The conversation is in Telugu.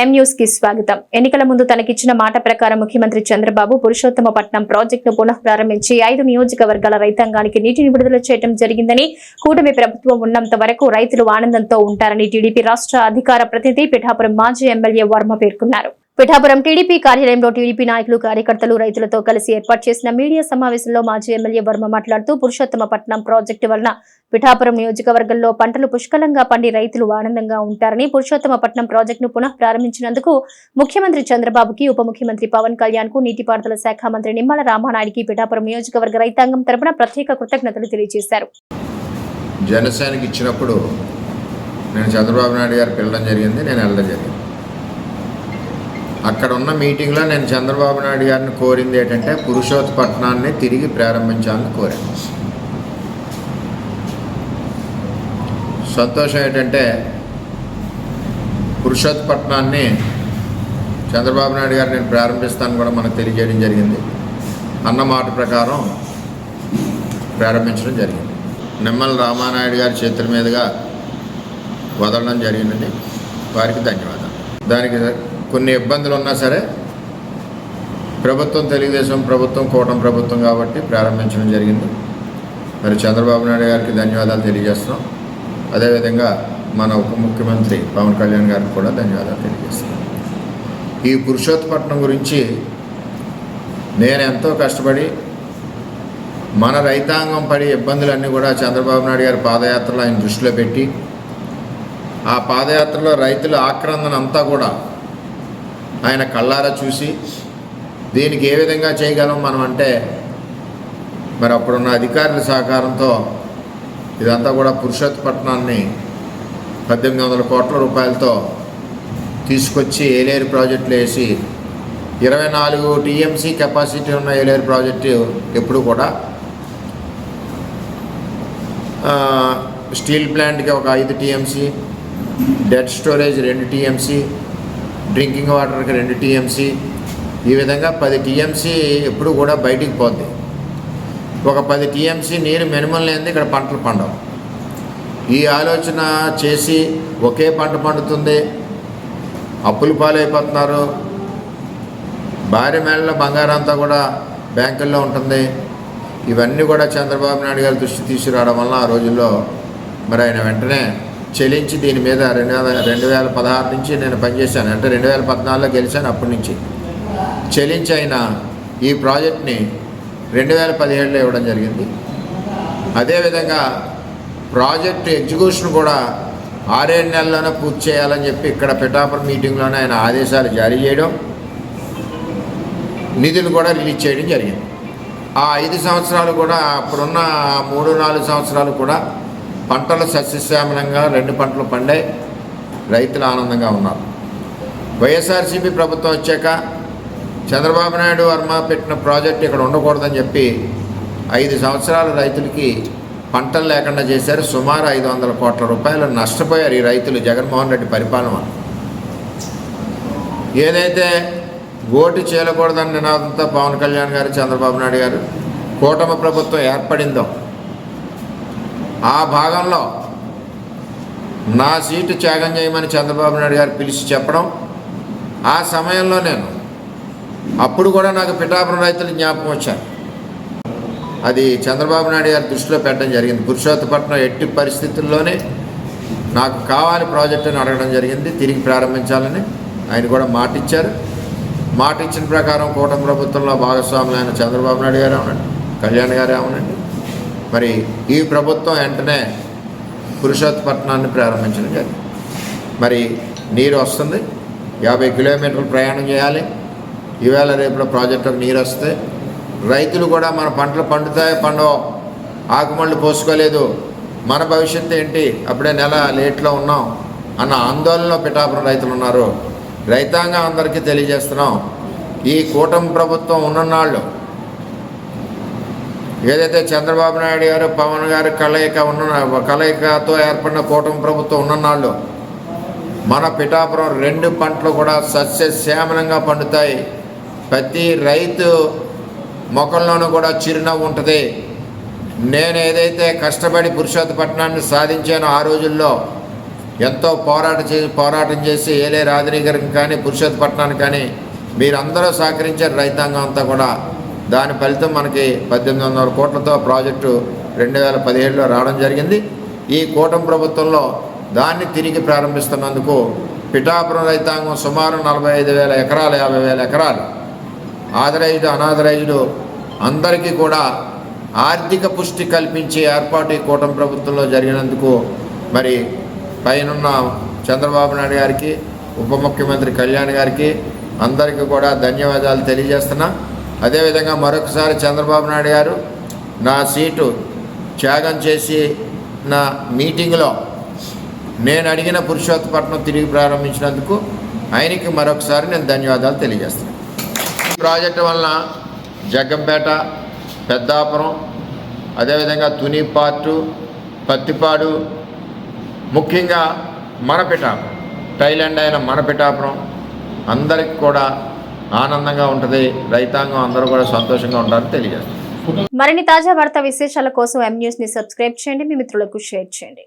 ఎం న్యూస్కి స్వాగతం. ఎన్నికల ముందు తనకిచ్చిన మాట ప్రకారం ముఖ్యమంత్రి చంద్రబాబు పురుషోత్తమపట్నం ప్రాజెక్టును పునః ప్రారంభించి ఐదు నియోజకవర్గాల రైతాంగానికి నీటిని విడుదల చేయడం జరిగిందని కూటమి ప్రభుత్వం ఉన్నంత వరకు రైతులు ఆనందంతో ఉంటారని టీడీపీ రాష్ట్ర అధికార ప్రతినిధి పిఠాపురం మాజీ ఎమ్మెల్యే వర్మ పేర్కొన్నారు. పిఠాపురం టీడీపీ కార్యాలయంలో టీడీపీ నాయకులు కార్యకర్తలు రైతులతో కలిసి ఏర్పాటు చేసిన మీడియా సమావేశంలో మాజీ ఎమ్మెల్యే వర్మ మాట్లాడుతూ పురుషోత్తమపట్నం ప్రాజెక్టు వలన పిఠాపురం నియోజకవర్గంలో పంటలు పుష్కలంగా పండి రైతులు ఆనందంగా ఉంటారని పురుషోత్తమపట్నం ప్రాజెక్టును పునః ప్రారంభించినందుకు ముఖ్యమంత్రి చంద్రబాబుకి ఉప ముఖ్యమంత్రి పవన్ కళ్యాణ్కు నీటిపారుదల శాఖ మంత్రి నిమ్మల రామానాయుడికి పిఠాపురం నియోజకవర్గ రైతాంగం తరపున ప్రత్యేక కృతజ్ఞతలు తెలియజేశారు. జనసేనకి ఇచ్చినప్పుడు నేను చంద్రబాబు నాయుడు గారు పిలవడం జరిగింది నేను వెళ్ళడం జరిగింది. అక్కడ ఉన్న మీటింగ్లో నేను చంద్రబాబు నాయుడు గారిని కోరింది ఏంటంటే పురుషోత్పట్నాన్ని తిరిగి ప్రారంభించాలని కోరాను. సంతోషం ఏంటంటే పురుషోత్పట్నాన్ని చంద్రబాబు నాయుడు గారు నేను ప్రారంభిస్తాను కూడా మనకు తెలియజేయడం జరిగింది. అన్న మాట ప్రకారం ప్రారంభించడం జరిగింది. నిమ్మల రామానాయుడు గారి చేతుల మీదుగా వదలడం జరిగిందండి. వారికి ధన్యవాదాలు. దానికి కొన్ని ఇబ్బందులు ఉన్నా సరే ప్రభుత్వం తెలుగుదేశం ప్రభుత్వం కూటమి ప్రభుత్వం కాబట్టి ప్రారంభించడం జరిగింది. మరి చంద్రబాబు నాయుడు గారికి ధన్యవాదాలు తెలియజేస్తున్నాం. అదేవిధంగా మన ఉప ముఖ్యమంత్రి పవన్ కళ్యాణ్ గారికి కూడా ధన్యవాదాలు తెలియజేస్తున్నాం. ఈ పురుషోత్పట్నం గురించి నేను ఎంతో కష్టపడి మన రైతాంగం పడే ఇబ్బందులన్నీ కూడా చంద్రబాబు నాయుడు గారి పాదయాత్రలో ఆయన దృష్టిలో పెట్టి ఆ పాదయాత్రలో రైతుల ఆక్రందన అంతా కూడా ఆయన కళ్ళారా చూసి దీనికి ఏ విధంగా చేయగలం మనం అంటే మరి అప్పుడున్న అధికారుల సహకారంతో ఇదంతా కూడా పురుషోత్పట్నాన్ని పద్దెనిమిది వందల కోట్ల రూపాయలతో తీసుకొచ్చి ఏలేరు ప్రాజెక్టులు వేసి ఇరవై నాలుగు టీఎంసీ కెపాసిటీ ఉన్న ఏలేరు ప్రాజెక్టు ఎప్పుడు కూడా స్టీల్ ప్లాంట్కి ఒక ఐదు టీఎంసీ డెడ్ స్టోరేజ్ రెండు టీఎంసీ డ్రింకింగ్ వాటర్కి రెండు టీఎంసీ ఈ విధంగా పది టీఎంసీ ఎప్పుడు కూడా బయటికి పోద్ది. ఒక పది టీఎంసీ నీరు మినిమం లేనిది ఇక్కడ పంటలు పండవు. ఈ ఆలోచన చేసి ఒకే పంట పండుతుంది అప్పులు పాలైపోతున్నారు. భార్య మేళ్ళ బంగారం అంతా కూడా బ్యాంకుల్లో ఉంటుంది. ఇవన్నీ కూడా చంద్రబాబు నాయుడు గారి దృష్టి తీసుకురావడం వల్ల ఆ రోజుల్లో మరి ఆయన వెంటనే చెల్లించి దీని మీద రెండు వేల రెండు వేల పదహారు నుంచి నేను పనిచేశాను. అంటే రెండు వేల పద్నాలుగులో గెలిచాను అప్పటి నుంచి. చెల్లించి ఆయన ఈ ప్రాజెక్ట్ని రెండు వేల పదిహేడులో ఇవ్వడం జరిగింది. అదేవిధంగా ప్రాజెక్ట్ ఎగ్జిక్యూషన్ కూడా ఆరేడు నెలల్లోనే పూర్తి చేయాలని చెప్పి ఇక్కడ పిఠాపురం మీటింగ్లోనే ఆయన ఆదేశాలు జారీ చేయడం నిధులు కూడా రిలీజ్ చేయడం జరిగింది. ఆ ఐదు సంవత్సరాలు కూడా అప్పుడున్న మూడు నాలుగు సంవత్సరాలు కూడా పంటలు సస్యశ్యామలంగా రెండు పంటలు పండే రైతులు ఆనందంగా ఉన్నారు. వైఎస్ఆర్సీపీ ప్రభుత్వం వచ్చాక చంద్రబాబు నాయుడు వర్మ పెట్టిన ప్రాజెక్ట్ ఇక్కడ ఉండకూడదని చెప్పి ఐదు సంవత్సరాలు రైతులకి పంటలు లేకుండా చేశారు. సుమారు ఐదు వందల కోట్ల రూపాయలు నష్టపోయారు ఈ రైతులు. జగన్మోహన్ రెడ్డి పరిపాలన. ఏదైతే ఓటు చేయకూడదని నినాదంతో పవన్ కళ్యాణ్ గారు చంద్రబాబు నాయుడు గారు కూటమి ప్రభుత్వం ఏర్పడిందో ఆ భాగంలో నా సీటు త్యాగం చేయమని చంద్రబాబు నాయుడు గారు పిలిచి చెప్పడం ఆ సమయంలో నేను అప్పుడు కూడా నాకు పిఠాపురం రైతులు జ్ఞాపకం వచ్చారు. అది చంద్రబాబు నాయుడు గారి దృష్టిలో పెట్టడం జరిగింది. పురుషోత్తపట్నం ఎట్టి పరిస్థితుల్లోనే నాకు కావాలి ప్రాజెక్ట్ అని అడగడం జరిగింది. తిరిగి ప్రారంభించాలని ఆయన కూడా మాటిచ్చారు మాట ఇచ్చిన ప్రకారం కూటమి ప్రభుత్వంలో భాగస్వాములు ఆయన చంద్రబాబు నాయుడు గారు అవునండి కళ్యాణ్ గారే అవునండి మరి ఈ ప్రభుత్వం వెంటనే పురుషోత్పట్నాన్ని ప్రారంభించడం జరిగింది. మరి నీరు వస్తుంది యాభై కిలోమీటర్లు ప్రయాణం చేయాలి. ఈవేళ రేపులో ప్రాజెక్టులకు నీరు వస్తే రైతులు కూడా మన పంటలు పండుతాయో పండవో ఆకుమళ్ళు పోసుకోలేదు. మన భవిష్యత్తు ఏంటి? అప్పుడే నెల లేట్లో ఉన్నాం అన్న ఆందోళనలో పిఠాపురం రైతులు ఉన్నారు. రైతాంగం అందరికీ తెలియజేస్తున్నాం. ఈ కూటమి ప్రభుత్వం ఉన్ననాళ్ళు ఏదైతే చంద్రబాబు నాయుడు గారు పవన్ గారు కలయిక ఉన్న కలయికతో ఏర్పడిన కూటమి ప్రభుత్వం ఉన్ననాళ్ళు మన పిఠాపురం రెండు పంటలు కూడా సస్యశ్యామలంగా పండుతాయి. ప్రతి రైతు మొఖంలోనూ కూడా చిరునవ్వు ఉంటుంది. నేను ఏదైతే కష్టపడి పురుషోత్తపట్నాన్ని సాధించానో ఆ రోజుల్లో ఎంతో పోరాట చేసి పోరాటం చేసి ఏలే రాజనీకరం కానీ పురుషోత్తపట్నానికి కానీ మీరందరూ సహకరించారు రైతాంగం అంతా కూడా దాని ఫలితం మనకి పద్దెనిమిది వందల కోట్లతో ప్రాజెక్టు రెండు వేల పదిహేడులో రావడం జరిగింది. ఈ కూటమి ప్రభుత్వంలో దాన్ని తిరిగి ప్రారంభిస్తున్నందుకు పిఠాపురం రైతాంగం సుమారు నలభై ఐదు వేల ఎకరాలు యాభై వేల ఎకరాలు. ఆథరైజ్డ్ అనాథరైజ్డ్ అందరికీ కూడా ఆర్థిక పుష్టి కల్పించే ఏర్పాటు ఈ కూటమి ప్రభుత్వంలో జరిగినందుకు మరి పైనున్న చంద్రబాబు నాయుడు గారికి ఉప ముఖ్యమంత్రి కళ్యాణ్ గారికి అందరికీ కూడా ధన్యవాదాలు తెలియజేస్తున్నా. అదేవిధంగా మరొకసారి చంద్రబాబు నాయుడు గారు నా సీటు త్యాగం చేసి నా మీటింగ్లో నేను అడిగిన పురుషోత్తపట్నం తిరిగి ప్రారంభించినందుకు ఆయనకి మరొకసారి నేను ధన్యవాదాలు తెలియజేస్తాను. ఈ ప్రాజెక్టు వలన జగ్గంపేట పెద్దాపురం అదేవిధంగా తునిపాటు పత్తిపాడు ముఖ్యంగా మనపిఠాపురం థైలాండ్ అయిన మనపిఠాపురం అందరికి కూడా ఆనందంగా ఉంటుంది రైతాంగం అందరూ కూడా సంతోషంగా ఉండాలని తెలియజేస్తుంది. మరిన్ని తాజా వార్తా విశేషాల కోసం ఎం న్యూస్ని సబ్స్క్రైబ్ చేయండి మీ మిత్రులకు షేర్ చేయండి.